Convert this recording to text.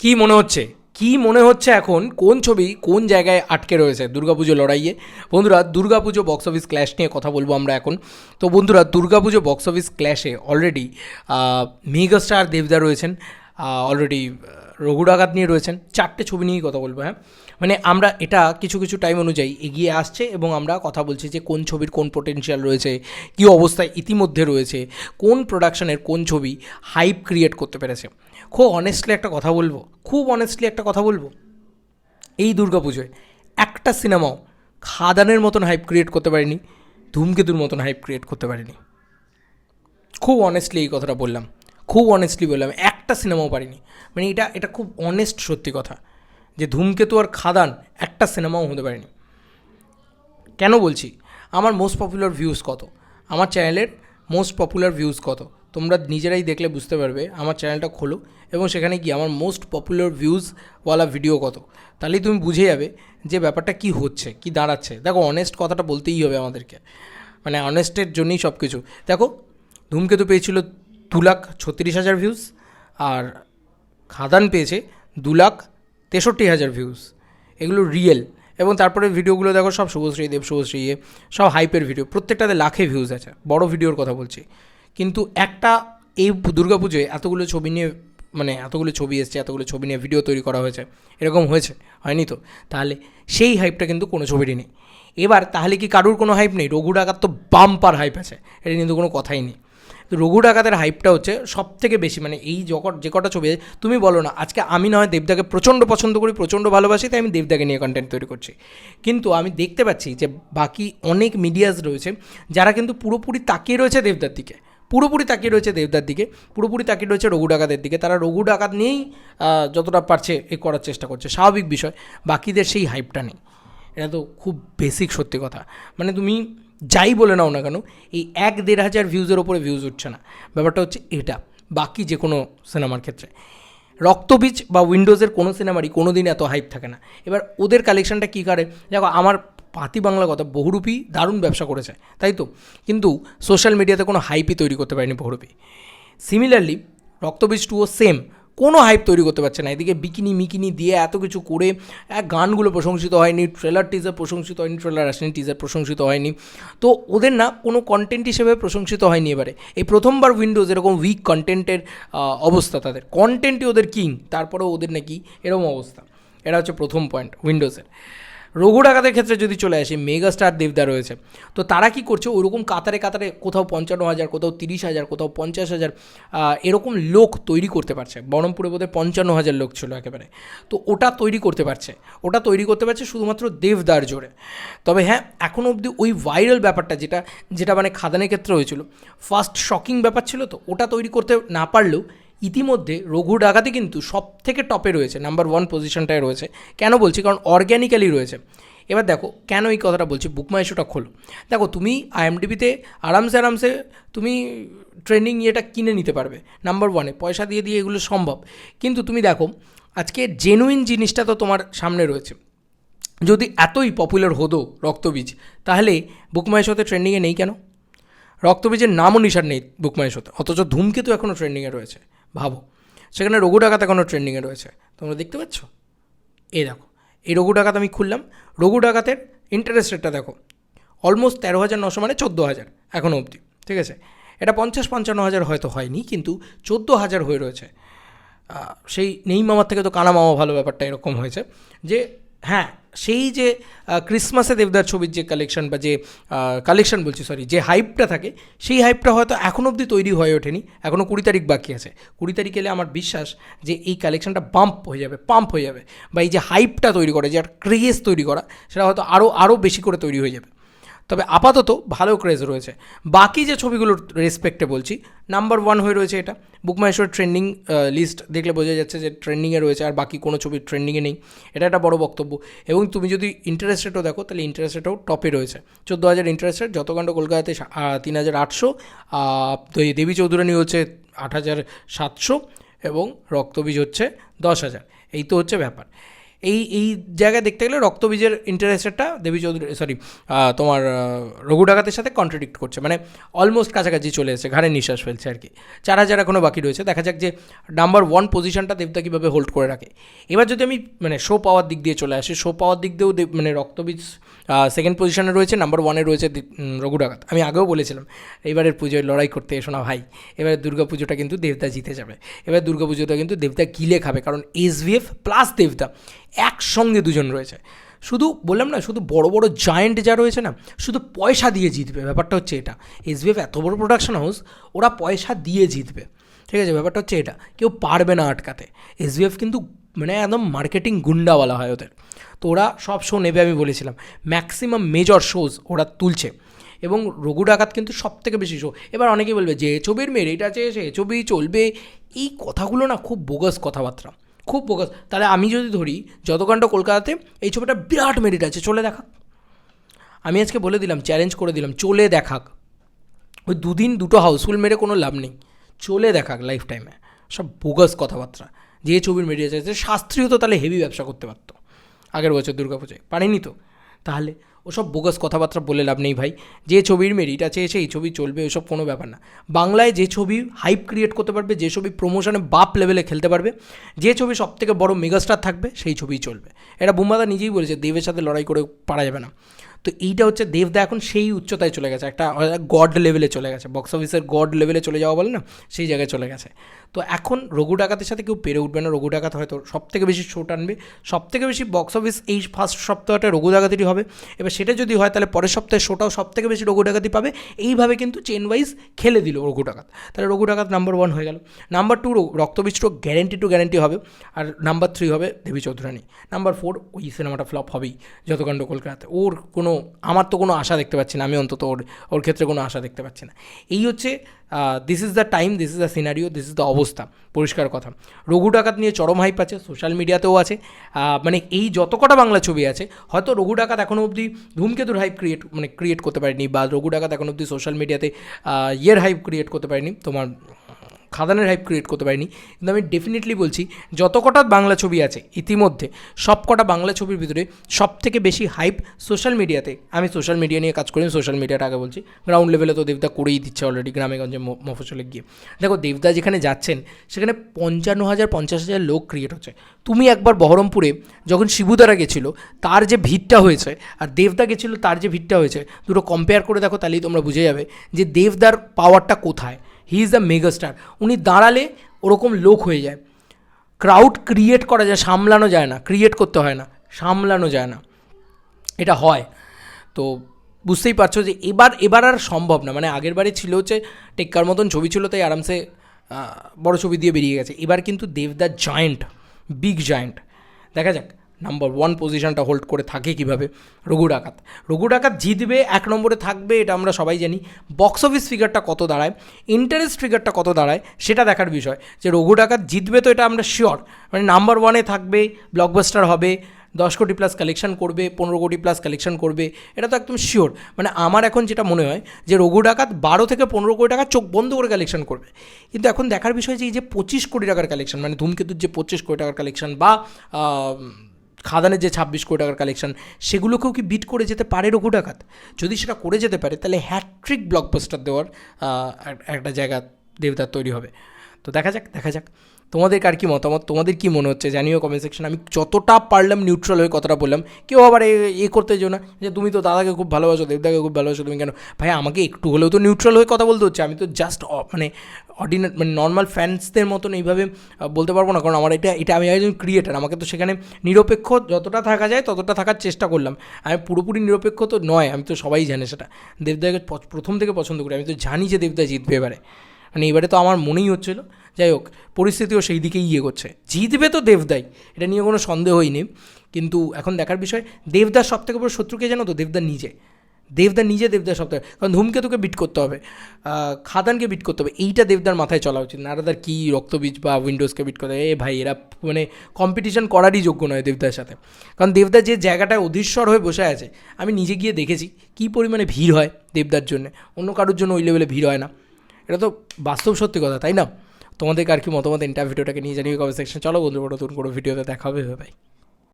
কি মনে হচ্ছে? কি মনে হচ্ছে এখন? কোন ছবি কোন জায়গায় আটকে রয়েছে? দুর্গাপুজো লড়াইয়ে। বন্ধুরা, দুর্গাপুজো বক্স অফিস ক্ল্যাশ নিয়ে কথা বলব আমরা এখন। তো বন্ধুরা, দুর্গাপুজো বক্স অফিস ক্ল্যাশে অলরেডি মেগাস্টার দেবদা রয়েছেন। অলরেডি রঘু ডাকাত নিয়ে রয়েছেন। চারটে ছবি নিয়েই কথা বলব হ্যাঁ? মানে আমরা এটা কিছু কিছু টাইম অনুযায়ী এগিয়ে আসছে এবং আমরা কথা বলছি যে কোন ছবির কোন পোটেনশিয়াল রয়েছে, কী অবস্থায় ইতিমধ্যে রয়েছে, কোন প্রোডাকশনের কোন ছবি হাইপ ক্রিয়েট করতে পেরেছে। খুব অনেস্টলি একটা কথা বলব, খুব অনেস্টলি একটা কথা বলব। এই দুর্গাপুজোয় একটা সিনেমাও খাদানের মতন হাইপ ক্রিয়েট করতে পারিনি, ধূমকেতুর মতন হাইপ ক্রিয়েট করতে পারিনি। খুব অনেস্টলি এই কথাটা বললাম, খুব অনেস্টলি বললাম, একটা সিনেমাও পারিনি। মানে এটা এটা খুব অনেস্ট সত্যি কথা, যে ধূমকেতু আর খাদান একটা সিনেমাও হতে পারেনি। কেন বলছি? আমার মোস্ট পপুলার ভিউজ কত? আমার চ্যানেলের মোস্ট পপুলার ভিউজ কত? তোমরা নিজেরাই দেখলে বুঝতে পারবে, আমার চ্যানেলটা খোলো এবং সেখানে কি আমার মোস্ট পপুলার ভিউজওয়ালা ভিডিও কত। তাহলেই তুমি বুঝে যাবে যে ব্যাপারটা কি হচ্ছে, কি দাঁড়াচ্ছে। দেখো অনেস্ট কথাটা বলতেই হবে আমাদেরকে। মানে অনেস্টের জন্যই সব কিছু দেখো, ধূমকেতু পেয়েছিল দু লাখ ছত্রিশ হাজার ভিউজ আর খাদান পেয়েছে দু লাখ তেষট্টি হাজার ভিউজ এগুলো রিয়েল এবং তারপরে ভিডিওগুলো দেখো, সব শুভশ্রী দেব শুভশ্রী সব হাইপের ভিডিও প্রত্যেকটাতে লাখে ভিউজ আছে। বড় ভিডিওর কথা বলছি। কিন্তু একটা এই দুর্গাপুজোয় এতগুলো ছবি নিয়ে মানে এতগুলো ছবি এসছে, এতগুলো ছবি নিয়ে ভিডিও তৈরি করা হয়েছে, এরকম হয়েছে, হয়নি তো? তাহলে সেই হাইপটা কিন্তু কোনো ছবিরই নেই। এবার তাহলে কি কারুর কোনো হাইপ নেই? রঘু ডাকাত তো বাম্পার হাইপ আছে, এটা কিন্তু কোনো কথাই নেই। রঘু ডাকাতের হাইপটা হচ্ছে সব থেকে বেশি মানে এই যখন যে কটা ছবি তুমি বলো না, আজকে আমি নয় দেবদাকে প্রচণ্ড পছন্দ করি, প্রচণ্ড ভালোবাসি, তাই আমি দেবদাকে নিয়ে কন্টেন্ট তৈরি করছি। কিন্তু আমি দেখতে পাচ্ছি যে বাকি অনেক মিডিয়াস রয়েছে, যারা কিন্তু পুরোপুরি তাকিয়ে রয়েছে দেবদার দিকে। পুরোপুরি তাকিয়ে রয়েছে দেবদার দিকে, পুরোপুরি তাকিয়ে রয়েছে রঘু ডাকাতের দিকে। তারা রঘু ডাকাত নিয়েই যতটা পারছে এ করার চেষ্টা করছে। স্বাভাবিক বিষয়, বাকিদের সেই হাইপটা নেই। এটা তো খুব বেসিক সত্যি কথা। মানে তুমি যাই বলে নাও না কেন, এই এক দেড় হাজার ভিউজের ওপরে ভিউজ উঠছে না। ব্যাপারটা হচ্ছে এটা, বাকি যে কোনো সিনেমার ক্ষেত্রে। রক্তবীজ বা উইন্ডোজের কোনো সিনেমারই কোনো দিন এত হাইপ থাকে না। এবার ওদের কালেকশনটা কী করে? দেখো, আমার পাতি বাংলা কথা, বহুরূপী দারুণ ব্যবসা করেছে, তাই তো? কিন্তু সোশ্যাল মিডিয়াতে কোনো হাইপই তৈরি করতে পারেনি বহুরূপী। সিমিলারলি রক্তবীজ টুও সেম কোনো হাইপ তৈরি করতে পারছে না। এদিকে বিকিনি, মিকিনি দিয়ে এত কিছু করে, এক গানগুলো প্রশংসিত হয়নি ট্রেলার টিজার প্রশংসিত হয়নি ট্রেলার আসেনি টিজার প্রশংসিত হয়নি। তো ওদের না কোনো কন্টেন্ট হিসেবে প্রশংসিত হয়নি এবারে। এই প্রথমবার উইন্ডোজ এরকম উইক কন্টেন্টের অবস্থা তাদের। কন্টেন্টই ওদের কিং তারপরেও ওদের নাকি এরকম অবস্থা। এটা হচ্ছে প্রথম পয়েন্ট উইন্ডোজের রঘু ডাকাতের ক্ষেত্রে যদি চলে আসি মেগা স্টার দেবদা রয়েছে। তো তারা কি করছে? ওরকম কাতারে কাতারে কোথাও পঞ্চান্ন হাজার, কোথাও তিরিশ হাজার, কোথাও পঞ্চাশ হাজার এরকম লোক তৈরি করতে পারছে। বহরমপুরে বোধহয় পঞ্চান্ন হাজার লোক ছিল একেবারে। তো ওটা তৈরি করতে পারছে। ওটা তৈরি করতে পারছে শুধুমাত্র দেবদার জোরে। তবে হ্যাঁ এখনও অবধি ওই ভাইরাল ব্যাপারটা যেটা যেটা মানে খাদানের ক্ষেত্রে হয়েছিল, ফার্স্ট শকিং ব্যাপার ছিল তো, ওটা তৈরি করতে না পারলেও ইতিমধ্যে রঘু ডাকাতি কিন্তু সব থেকে টপে রয়েছে নাম্বার ওয়ান পজিশনটায় রয়েছে। কেন বলছি? কারণ অর্গ্যানিক্যালি রয়েছে। এবার দেখো, কেন এই কথাটা বলছি? বুকমাই শোটা খোলো। দেখো, তুমি আইএমডিবিতে আরামসে আরামসে তুমি ট্রেনিং ইয়েটা কিনে নিতে পারবে নাম্বার ওয়ানে পয়সা দিয়ে দিয়ে এগুলো সম্ভব। কিন্তু তুমি দেখো, আজকে জেনুইন জিনিসটা তো তোমার সামনে রয়েছে। যদি এতই পপুলার হতো রক্তবীজ, তাহলে বুকমাই শোতে ট্রেন্ডিংয়ে নেই কেন? রক্তবীজের নামও নিশান নেই বুকমাই শোতে অথচ ধূমকেতু এখনও ট্রেন্ডিংয়ে রয়েছে। ভাবো। সেখানে রঘু ডাকাত এখনও ট্রেন্ডিংয়ে রয়েছে। তোমরা দেখতে পাচ্ছ? এই দেখো, এই রঘু ডাকাত আমি খুললাম। রঘু ডাকাতের ইন্টারেস্ট রেটটা দেখো অলমোস্ট তেরো হাজার নশো মানে চোদ্দ হাজার এখনও অবধি, ঠিক আছে? এটা পঞ্চাশ পঞ্চান্ন হাজার হয়তো হয়নি, কিন্তু চোদ্দ হাজার হয়ে রয়েছে। সেই নেই মামার থেকে তো কানা মামা ভালো ব্যাপারটা এরকম হয়েছে যে হ্যাঁ সেই যে ক্রিসমাসে দেবদার ছবির যে কালেকশন বা যে কালেকশন বলছি সরি যে হাইপটা থাকে, সেই হাইপটা হয়তো এখন অবধি তৈরি হয়ে ওঠেনি এখনও কুড়ি তারিখ বাকি আছে। কুড়ি তারিখ এলে আমার বিশ্বাস যে এই কালেকশনটা বাম্প হয়ে যাবে পাম্প হয়ে যাবে বা এই যে হাইপটা তৈরি করা, যে একটা ক্রেজ তৈরি করা, সেটা হয়তো আরও আরও বেশি করে তৈরি হয়ে যাবে। তবে আপাতত ভালো ক্রেজ রয়েছে। বাকি যে ছবিগুলোর রেসপেক্টে বলছি নাম্বার ওয়ান হয়ে রয়েছে এটা। বুকমাইশোর ট্রেন্ডিং লিস্ট দেখলে বোঝা যাচ্ছে যে ট্রেন্ডিংয়ে রয়েছে আর বাকি কোনো ছবি ট্রেন্ডিংয়ে নেই। এটা একটা বড় বক্তব্য। এবং তুমি যদি ইন্টারেস্ট রেটও দেখো, তাহলে ইন্টারেস্ট রেটও টপে রয়েছে। চোদ্দ হাজার ইন্টারেস্ট রেট যতকাণ্ড কলকাতাতে তিন হাজার আটশো দেবী চৌধুরানী হচ্ছে আট হাজার সাতশো এবং রক্তবীজ হচ্ছে দশ হাজার। এই তো হচ্ছে ব্যাপার। এই এই জায়গায় দেখতে গেলে রক্তবীজের ইন্টারেস্টেডটা দেবী চৌধুরী সরি তোমার রঘু ডাকাতের সাথে কন্ট্রাডিক্ট করছে। মানে অলমোস্ট কাছাকাছি চলে এসেছে, ঘাড়ে নিঃশ্বাস ফেলছে আর কি। চার হাজার এখনও বাকি রয়েছে। দেখা যাক যে নাম্বার ওয়ান পজিশনটা দেবদা কীভাবে হোল্ড করে রাখে। এবার যদি আমি মানে শো পাওয়ার দিক দিয়ে চলে আসি শো পাওয়ার দিক দিয়েও মানে রক্তবীজ সেকেন্ড পজিশনে রয়েছে নাম্বার ওয়ানে রয়েছে রঘু ডাকাত। আমি আগেও বলেছিলাম, এবারের পুজোয় লড়াই করতে এসো না ভাই। এবারে দুর্গা পুজোটা কিন্তু দেবদা জিতে যাবে। এবার দুর্গা পুজোটা কিন্তু দেবদা গিলে খাবে, কারণ এসভিএফ প্লাস দেবদা একসঙ্গে দুজন রয়েছে। শুধু বললাম না, শুধু বড় বড় জায়েন্ট যা রয়েছে না, শুধু পয়সা দিয়ে জিতবে। ব্যাপারটা হচ্ছে এটা। এসভিএফ এত বড় প্রোডাকশন হাউস ওরা পয়সা দিয়ে জিতবে। ঠিক আছে, ব্যাপারটা হচ্ছে এটা। কেউ পারবে না আটকাতে। এসভিএফ কিন্তু মানে একদম মার্কেটিং গুন্ডা বলা হয় ওদের। তো ওরা সব শো নেবে আমি বলেছিলাম। ম্যাক্সিমাম মেজর শোজ ওরা তুলছে। এবং রঘু ডাকাত কিন্তু সব থেকে বেশি শো এবার অনেকেই বলবে, যে এ ছবির মেরিট আছে, সে ছবি চলবে। এই কথাগুলো না খুব বোগাস কথাবার্তা। খুব বোগাস তাহলে আমি যদি ধরি যতকাণ্ড কলকাতাতে এই ছবিটা বিরাট মেরিট আছে, চলে দেখাক। আমি আজকে বলে দিলাম চ্যালেঞ্জ করে দিলাম, চলে দেখাক। ওই দুদিন দুটো হাউসফুল মেরে কোনো লাভ নেই। চলে দেখাক লাইফ টাইমে সব বোগাস কথাবার্তা। যে ছবির মেরিট আছে শাস্ত্রীয় তো তাহলে হেভি ব্যবসা করতে পারতো। আগের বছর দুর্গাপুজোয়। পারেনি তো? তাহলে ওসব বোগাস কথাবার্তা বলে লাভ নেই ভাই। যে ছবির মেরিট আছে এসে এই ছবি চলবে, ওসব কোনো ব্যাপার না। বাংলায় যে ছবি হাইপ ক্রিয়েট করতে পারবে, যে ছবি প্রমোশনে বাপ লেভেলে খেলতে পারবে, যে ছবি সব থেকে বড় মেগাস্টার থাকবে, সেই ছবিই চলবে। এটা বুম্বাদা নিজেই বলেছে, দেবের সাথে লড়াই করে পারা যাবে না। তো এইটা হচ্ছে দেবদা এখন সেই উচ্চতায় চলে গেছে, একটা গড লেভেলে চলে গেছে বক্স অফিসের গড লেভেলে চলে যাওয়া বলে না, সেই জায়গায় চলে গেছে। তো এখন রঘু ডাকাতের সাথে কেউ পেরে উঠবে না, রঘু ডাকাত হয়তো সব থেকে বেশি শো টানবে সব থেকে বেশি বক্স অফিস এই ফার্স্ট সপ্তাহটা রঘু ডাকাতিরই হবে। এবার সেটা যদি হয়, তাহলে পরের সপ্তাহে শোটাও সব থেকে বেশি রঘু ডাকাতি পাবে। এইভাবে কিন্তু চেন ওয়াইজ খেলে দিল রঘু ডাকাত। তাহলে রঘু ডাকাত নাম্বার ওয়ান হয়ে গেল। Number two Raktabeej two guarantee two guarantee হবে। আর নাম্বার থ্রি হবে দেবী চৌধুরানী। নাম্বার ফোর ওই সিনেমাটা ফ্লপ হবেই, যতকাণ্ড কলকাতাতে। ওর কোনো আমার তো কোনো আশা দেখতে পাচ্ছি না, আমি অন্তত ওর ওর ক্ষেত্রে কোনো আশা দেখতে পাচ্ছি না। এই হচ্ছে this is the time this is the scenario this is the অবস্থা, পরিষ্কার কথা। রঘু ডাকাত নিয়ে চরম হাইপ আছে সোশ্যাল মিডিয়াতেও আছে মানে এই যত কটা বাংলা ছবি আছে, হয়তো রঘু ডাকাত এখনও অবধি ধূমকেতুর হাইপ ক্রিয়েট মানে ক্রিয়েট করতে পারেনি, বা রঘু ডাকাত এখনও অবধি সোশ্যাল মিডিয়াতে ইয়ের হাইপ ক্রিয়েট করতে পারেনি, তোমার খাদানের হাইপ ক্রিয়েট করতে পারিনি। কিন্তু আমি ডেফিনেটলি বলছি যত কটা বাংলা ছবি আছে ইতিমধ্যে সব কটা বাংলা ছবির ভিতরে সব থেকে বেশি হাইপ সোশ্যাল মিডিয়াতে আমি সোশ্যাল মিডিয়া নিয়ে কাজ করি সোশ্যাল মিডিয়াটা আগে বলছি। গ্রাউন্ড লেভেলে তো দেবদা করেই দিচ্ছে অলরেডি গ্রামেগঞ্জে ম- মফস্বলে গিয়ে। দেখো, দেবদা যেখানে যাচ্ছেন, সেখানে পঞ্চান্ন হাজার, পঞ্চাশ হাজার লোক ক্রিয়েট হচ্ছে। তুমি একবার বহরমপুরে যখন শিবুদারা গেছিল, তার যে ভিড়টা হয়েছে, আর দেবদা গেছিল, তার যে ভিড়টা হয়েছে, দুটো কম্পেয়ার করে দেখো, তাহলেই তোমরা বুঝে যাবে যে দেবদার পাওয়ারটা কোথায়। হি ইজ দ্য মেগাস্টার উনি দাঁড়ালে ওরকম লোক হয়ে যায়। ক্রাউড ক্রিয়েট করা যায়, সামলানো যায় না। ক্রিয়েট করতে হয় না। সামলানো যায় না। এটা হয়। তো বুঝতেই পারছ যে এবার এবার আর সম্ভব না। মানে আগের বারে ছিল হচ্ছে টেক্কার মতন ছবি ছিল, তাই আরামসে বড় ছবি দিয়ে বেরিয়ে গেছে। এবার কিন্তু Dev the giant big giant দেখা যাক। নাম্বার ওয়ান পজিশনটা হোল্ড করে থাকে কীভাবে? রঘু ডাকাত। রঘু ডাকাত জিতবে, এক নম্বরে থাকবে, এটা আমরা সবাই জানি। বক্স অফিস ফিগারটা কত দাঁড়ায়? ইন্টারেস্ট ফিগারটা কত দাঁড়ায়? সেটা দেখার বিষয়। যে রঘু ডাকাত জিতবে তো এটা আমরা শিওর মানে নাম্বার ওয়ানে থাকবে ব্লকবাস্টার হবে, দশ কোটি প্লাস কালেকশন করবে, পনেরো কোটি প্লাস কালেকশন করবে, এটা তো একদম শিওর মানে আমার এখন যেটা মনে হয়, যে রঘু ডাকাত বারো থেকে পনেরো কোটি টাকা চোখ বন্ধ করে কালেকশন করবে। কিন্তু এখন দেখার বিষয় যে এই যে পঁচিশ কোটি টাকার কালেকশন মানে ধূমকেতুর যে পঁচিশ কোটি টাকার কালেকশন বা খাদানের যে ছাব্বিশ কোটি টাকার কালেকশন সেগুলোকেও কি বিট করে যেতে পারে রঘু ডাকাত? যদি সেটা করে যেতে পারে, তাহলে হ্যাট্রিক ব্লকবাস্টার দেওয়ার একটা জায়গা দেবদার তৈরি হবে। তো দেখা যাক দেখা যাক। তোমাদের কার কি মতামত? তোমাদের কি মনে হচ্ছে? জানিও কমেন্ট সেকশন আমি যতটা পারলাম নিউট্রাল হয়ে কথাটা বললাম। কেউ আবার এ- করতে যেও না। যে তুমি তো দাদাকে খুব ভালোবাসো, দেবদাকে খুব ভালোবাসো, তুমি কেন? ভাই, আমাকে একটু হলেও তো নিউট্রাল হয়ে কথা বলতে হচ্ছে। আমি তো জাস্ট মানে অর্ডিনারি মানে নর্মাল ফ্যান্সদের মতন এইভাবে বলতে পারব না। কারণ আমার এটা এটা আমি একজন ক্রিয়েটার আমাকে তো সেখানে নিরপেক্ষ যতটা থাকা যায়, ততটা থাকার চেষ্টা করলাম। আমি পুরোপুরি নিরপেক্ষ তো নয়। আমি তো সবাই জানে সেটা। দেবদাকে প্রথম থেকে পছন্দ করি। আমি তো জানি যে দেবদা জিতবে এবারে। মানে এবারে তো আমার মনেই হচ্ছিল, যাই হোক, পরিস্থিতিও সেই দিকেই ইয়ে করছে। জিতবে তো দেবদাই, এটা নিয়ে কোনো সন্দেহই নেই। কিন্তু এখন দেখার বিষয়, দেবদার সব থেকে বড় শত্রুকে জানো তো? দেবদা নিজে। দেবদা নিজে দেবদার সব থেকে কারণ ধূমকেতুকে বিট করতে হবে। খাদানকে বিট করতে হবে। এইটা দেবদার মাথায় চলা উচিত। না নারাদার কী রক্তবীজ বা উইন্ডোজকে বিট করতে এ ভাই, এরা মানে কম্পিটিশন করারই যোগ্য নয় দেবদার সাথে। কারণ দেবদা যে জায়গাটায় অধীশ্বর হয়ে বসে আছে, আমি নিজে গিয়ে দেখেছি, কী পরিমাণে ভিড় হয় দেবদার জন্য। অন্য কারোর জন্য ওই লেভেলে ভিড় হয় না। এটা তো বাস্তব সত্যি কথা, তাই না? তোমাদেরকে আর কি মতামত ইন্টার ভিডিওটাকে নিয়ে জানিয়ে কমেন্ট সেকশন চলো বন্ধু নতুন কোনো ভিডিওতে দেখা হবে ভাই